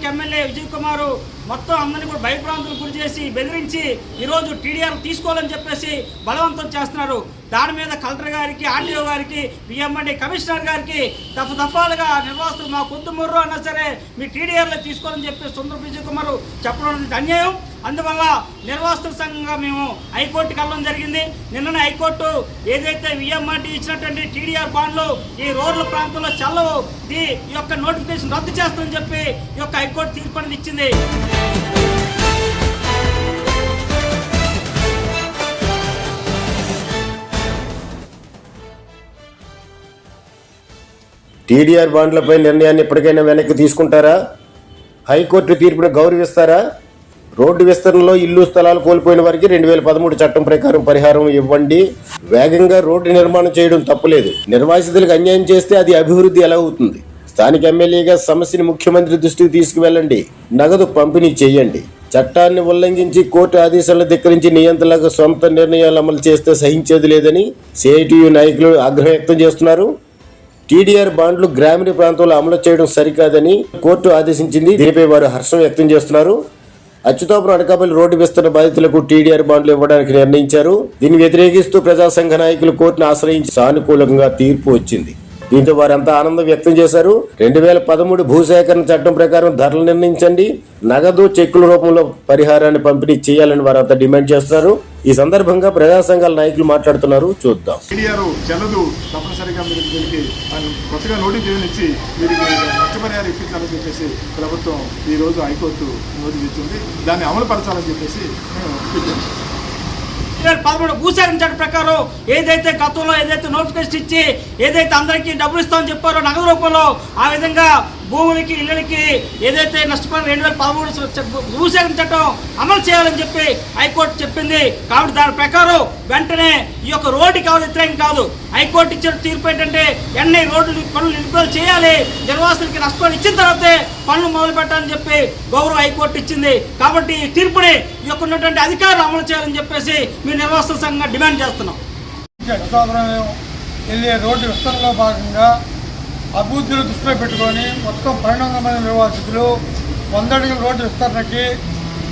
స్థానిక ఎమ్మెల్యే విజయ్ కుమార్ మొత్తం అందరినీ కూడా భయప్రాంతులు గురి చేసి బెదిరించి ఈరోజు టీడీఆర్ తీసుకోవాలని చెప్పేసి బలవంతం చేస్తున్నారు. దాని మీద కలెక్టర్ గారికి ఆర్డీఓ గారికి పిఎంఎండి కమిషనర్ గారికి దఫ దఫాలుగా నిర్వాసులు మా కొద్దు ముర్రు అన్నా సరే మీ టీడీఆర్లో తీసుకోవాలని చెప్పి సుందర విజయ్ కుమార్ చెప్పడం అనేది అన్యాయం. అందువల్ల నిర్వాసితుల సంఘంగా మేము హైకోర్టుకి వెళ్ళడం జరిగింది. నిన్ననే హైకోర్టు ఏదైతే విఎంఆర్టీ ఇచ్చినటువంటి టీడీఆర్ బాండ్లు ఈ రోడ్ల ప్రాంతంలో చల్లవు ఈ యొక్క నోటిఫికేషన్ రద్దు చేస్తుందని చెప్పి ఈ యొక్క హైకోర్టు తీర్పు అనేది ఇచ్చింది. టీడీఆర్ బాండ్లపై నిర్ణయాన్ని ఎప్పటికైనా వెనక్కి తీసుకుంటారా? హైకోర్టు తీర్పును గౌరవిస్తారా? రోడ్డు విస్తరణలో ఇల్లు స్థలాలు కోల్పోయిన వారికి రెండు వేల పదమూడు చట్టం ప్రకారం పరిహారం ఇవ్వండి. వేగంగా రోడ్డు నిర్మాణం చేయడం తప్పులేదు. నిర్వాసితులకు అన్యాయం చేస్తే అది అభివృద్ధి ఎలా అవుతుంది? స్థానిక ఎమ్మెల్యేగా సమస్యని ముఖ్యమంత్రి దృష్టికి తీసుకువెళ్ళండి. నగదు పంపిణీ చేయండి. చట్టాన్ని ఉల్లంఘించి కోర్టు ఆదేశాలను ధిక్కరించి నియంత్రణలకు సొంత నిర్ణయాలు అమలు చేస్తే సహించేది లేదని సిఐటియు నాయకులు ఆగ్రహం వ్యక్తం చేస్తున్నారు. టీడీఆర్ బాండ్లు గ్రామీణ ప్రాంతంలో అమలు చేయడం సరికాదని కోర్టు ఆదేశించింది. దీనిపై వారు హర్షం వ్యక్తం చేస్తున్నారు. అచ్యుతాపురం అనకాపల్లి రోడ్డు విస్తరణ బాధితులకు టీడీఆర్ బాండ్లు ఇవ్వడానికి నిర్ణయించారు. దీన్ని వ్యతిరేకిస్తూ ప్రజా సంఘ నాయకులు కోర్టును ఆశ్రయించి సానుకూలంగా తీర్పు వచ్చింది. దీంతో వారంతా ఆనందం వ్యక్తం చేశారు? రెండు వేల పదమూడు భూసేకరణ చట్టం ప్రకారం ధరలు నిర్ణయించండి. నగదు చెక్కుల రూపంలో పరిహారాన్ని పంపిణీ చేయాలని వారంతా డిమాండ్ చేస్తున్నారు. ఈ సందర్భంగా ప్రజా సంఘాల నాయకులు మాట్లాడుతున్నారు. చూద్దాం. మీడియారు చెల్లదు తప్పనిసరిగా మీరు దీనికి కొత్తగా నోటిఫికేషన్ ఇచ్చి మీరు నష్టపరిహారం ఇప్పించాలని చెప్పేసి ప్రభుత్వం ఈ రోజు హైకోర్టు నోటీస్ ఇచ్చింది. దాన్ని అమలు పరచాలని చెప్పేసి మేము రెండు పదమూడు భూసేకరణ ప్రకారం ఏదైతే గతంలో ఏదైతే నోటిఫికేషన్ ఇచ్చి ఏదైతే అందరికీ డబ్బులు ఇస్తామని చెప్పారో నగదు రూపంలో ఆ విధంగా భూములకి ఇళ్ళకి ఏదైతే నష్టపోయిన రెండు వేల పదమూడు భూసేకరణ చట్టం అమలు చేయాలని చెప్పి హైకోర్టు చెప్పింది. కాబట్టి దాని ప్రకారం వెంటనే ఈ యొక్క రోడ్డు కావాలి వ్యతిరేకం కాదు. హైకోర్టు ఇచ్చిన తీర్పు ఏంటంటే ఎన్ఐ రోడ్లు పనులు నిలుపుదల చేయాలి నిర్వాసులకి నష్టపోయిన ఇచ్చిన తర్వాతే పనులు మొదలు పెట్టాలని చెప్పి గౌరవ హైకోర్టు ఇచ్చింది. కాబట్టి ఈ తీర్పుని ఈ యొక్క ఉన్నటువంటి అధికారులు అమలు చేయాలని చెప్పేసి మీ నిర్వాసుల సంఘంగా డిమాండ్ చేస్తున్నాం. వెళ్ళే రోడ్డు విస్తరణలో భాగంగా అభివృద్ధిని దృష్టిలో పెట్టుకొని మొత్తం పన్నెండు వందల మంది వంద అడుగుల రోడ్డు విస్తరణకి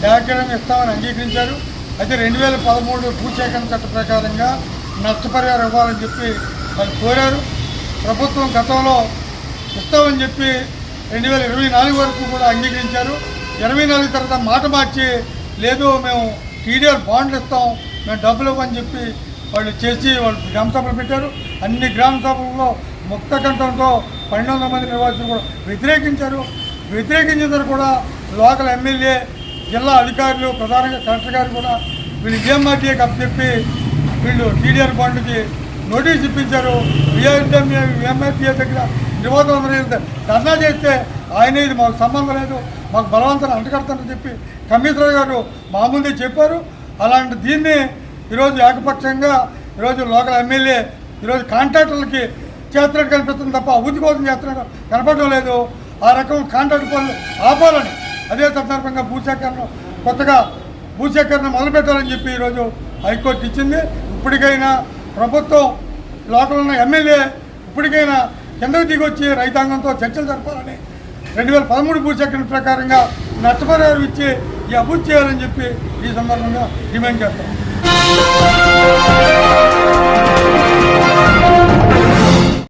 డాక్యుమెంట్ ఇస్తామని అంగీకరించారు. అయితే రెండు వేల పదమూడు భూసేకరణ చట్ట ప్రకారంగా నష్టపరిహారం ఇవ్వాలని చెప్పి వాళ్ళు కోరారు. ప్రభుత్వం గతంలో ఇస్తామని చెప్పి రెండు వేల ఇరవై నాలుగు వరకు కూడా అంగీకరించారు. ఇరవై నాలుగు తర్వాత మాట మార్చి లేదు మేము టీడీఆర్ బాండ్లు ఇస్తాం మేము డబ్బులు ఇవ్వని చెప్పి వాళ్ళు చేసి వాళ్ళు గ్రామ సభలు పెట్టారు. అన్ని గ్రామ సభల్లో ముక్త కంఠంతో పన్నెండు వందల మంది నిర్వాసితులు కూడా వ్యతిరేకించారు. వ్యతిరేకించిన కూడా లోకల్ ఎమ్మెల్యే జిల్లా అధికారులు ప్రధానంగా కలెక్టర్ గారు కూడా వీళ్ళు ఈఎంఆర్టీఏకి అప్పచెప్పి వీళ్ళు టీడీఆర్ బాండ్కి నోటీస్ ఇప్పించారు. ఎంఆర్టీఏ దగ్గర నివాదం ధర్నా చేస్తే ఆయన ఇది మాకు సంబంధం లేదు మాకు బలవంతం అంటగడతానని చెప్పి కమిషనర్ గారు మా ముందే చెప్పారు. అలాంటి దీన్ని ఈరోజు ఏకపక్షంగా ఈరోజు లోకల్ ఎమ్మెల్యే ఈరోజు కాంట్రాక్టర్లకి చేస్తున్నట్టు కనిపిస్తుంది తప్ప అభివృద్ధి కోసం చేస్తున్నట్టు కనపడడం లేదు. ఆ రకం కాంట్రాక్ట్ పనులు ఆపాలని. అదే సందర్భంగా భూసేకరణ కొత్తగా భూసేకరణ మొదలుపెట్టాలని చెప్పి ఈరోజు హైకోర్టు ఇచ్చింది. ఇప్పటికైనా ప్రభుత్వం లోకల్ ఉన్న ఎమ్మెల్యే ఇప్పటికైనా కిందకు దిగొచ్చి రైతాంగంతో చర్చలు జరపాలని రెండు వేల పదమూడు భూసేకరణ ప్రకారంగా నష్టపరిహారం ఇచ్చి ఈ అభివృద్ధి చేయాలని చెప్పి ఈ సందర్భంగా డిమాండ్ చేస్తాం.